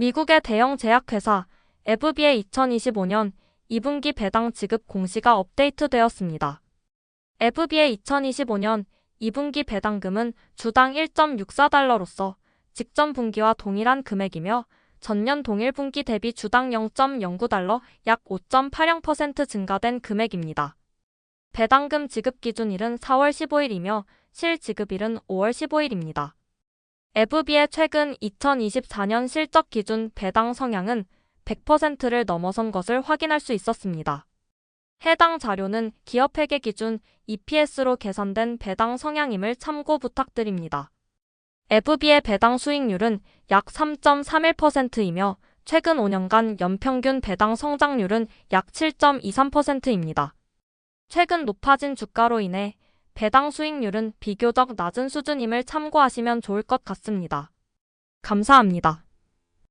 미국의 대형 제약회사 에브비의 2025년 2분기 배당 지급 공시가 업데이트되었습니다. 에브비의 2025년 2분기 배당금은 주당 1.64달러로서 직전 분기와 동일한 금액이며 전년 동일 분기 대비 주당 0.09달러 약 5.80% 증가된 금액입니다. 배당금 지급 기준일은 4월 15일이며 실 지급일은 5월 15일입니다. 에브비의 최근 2024년 실적 기준 배당 성향은 100%를 넘어선 것을 확인할 수 있었습니다. 해당 자료는 기업 회계 기준 EPS로 계산된 배당 성향임을 참고 부탁드립니다. 에브비의 배당 수익률은 약 3.31%이며 최근 5년간 연평균 배당 성장률은 약 7.23%입니다. 최근 높아진 주가로 인해 배당 수익률은 비교적 낮은 수준임을 참고하시면 좋을 것 같습니다. 감사합니다.